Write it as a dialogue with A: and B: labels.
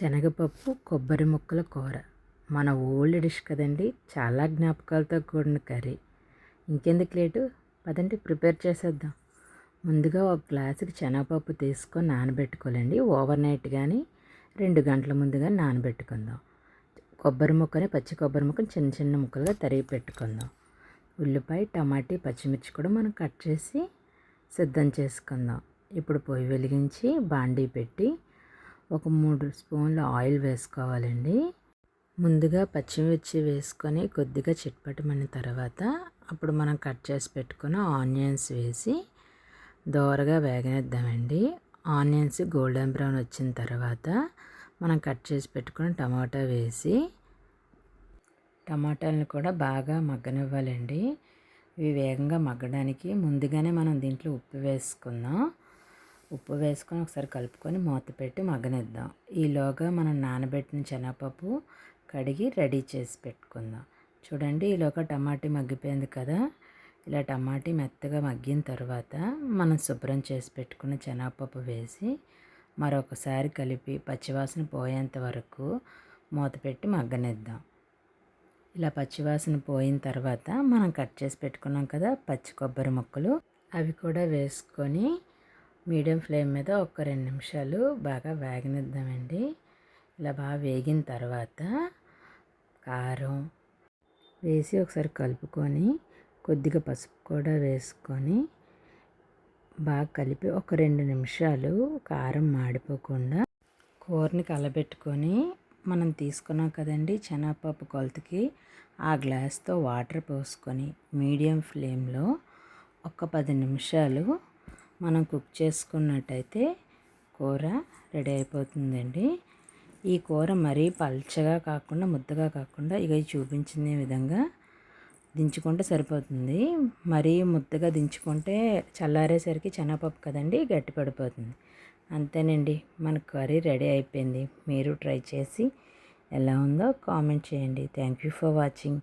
A: శనగపప్పు కొబ్బరి ముక్కల కూర. మన ఓల్డ్ డిష్ కదండి చాలా జ్ఞాపకాలతో కూడిన కర్రీ. ఇంకెందుకు లేటు? పదండి ప్రిపేర్ చేసేద్దాం. ముందుగా ఒక గ్లాసుకి శనగపప్పు తీసుకొని నానబెట్టుకోవాలండి. ఓవర్ నైట్ కానీ రెండు గంటల ముందుగా నానబెట్టుకుందాం. కొబ్బరి ముక్కని పచ్చి కొబ్బరి ముక్కని చిన్న చిన్న ముక్కలుగా తరిగి పెట్టుకుందాం. ఉల్లిపాయ టమాటీ పచ్చిమిర్చి కూడా మనం కట్ చేసి సిద్ధం చేసుకుందాం. ఇప్పుడు పొయ్యి వెలిగించి బాండీ పెట్టి ఒక మూడు స్పూన్ల ఆయిల్ వేసుకోవాలండి. ముందుగా పచ్చిమిర్చి వేసుకొని కొద్దిగా చిట్పటమైన తర్వాత అప్పుడు మనం కట్ చేసి పెట్టుకున్న ఆనియన్స్ వేసి దోరగా వేగనిద్దామండి. ఆనియన్స్ గోల్డెన్ బ్రౌన్ వచ్చిన తర్వాత మనం కట్ చేసి పెట్టుకున్న టమాటా వేసి టమాటాలను కూడా బాగా మగ్గనివ్వాలండి. ఇవి వేగంగా మగ్గడానికి ముందుగానే మనం దీంట్లో ఉప్పు వేసుకుందాం. ఉప్పు వేసుకొని ఒకసారి కలుపుకొని మూత పెట్టి మగ్గనిద్దాం. ఈలోగా మనం నానబెట్టిన శనగపప్పు కడిగి రెడీ చేసి పెట్టుకుందాం. చూడండి ఈలోగా టమాటీ మగ్గిపోయింది కదా. ఇలా టమాటీ మెత్తగా మగ్గిన తర్వాత మనం శుభ్రం చేసి పెట్టుకున్న శనగపప్పు వేసి మరొకసారి కలిపి పచ్చివాసన పోయేంత వరకు మూత పెట్టి మగ్గనిద్దాం. ఇలా పచ్చివాసన పోయిన తర్వాత మనం కట్ చేసి పెట్టుకున్నాం కదా పచ్చి కొబ్బరి ముక్కలు. అవి కూడా వేసుకొని మీడియం ఫ్లేమ్ మీద ఒక రెండు నిమిషాలు బాగా వేగనిద్దామండి. ఇలా బాగా వేగిన తర్వాత కారం వేసి ఒకసారి కలుపుకొని కొద్దిగా పసుపు కూడా వేసుకొని బాగా కలిపి ఒక రెండు నిమిషాలు కారం మాడిపోకుండా కూరని కలబెట్టుకొని మనం తీసుకున్నాం కదండి శనగపప్పు కొలతకి ఆ గ్లాస్తో వాటర్ పోసుకొని మీడియం ఫ్లేమ్లో ఒక పది నిమిషాలు మనం కుక్ చేసుకున్నట్టయితే కూర రెడీ అయిపోతుందండి. ఈ కూర మరీ పల్చగా కాకుండా ముద్దగా కాకుండా ఇక చూపించిన విధంగా దించుకుంటే సరిపోతుంది. మరీ ముద్దగా దించుకుంటే చల్లారేసరికి చెనపప్పు కదండి గట్టి పడిపోతుంది. అంతేనండి మన కర్రీ రెడీ అయిపోయింది. మీరు ట్రై చేసి ఎలా ఉందో కామెంట్ చేయండి. Thank you for watching.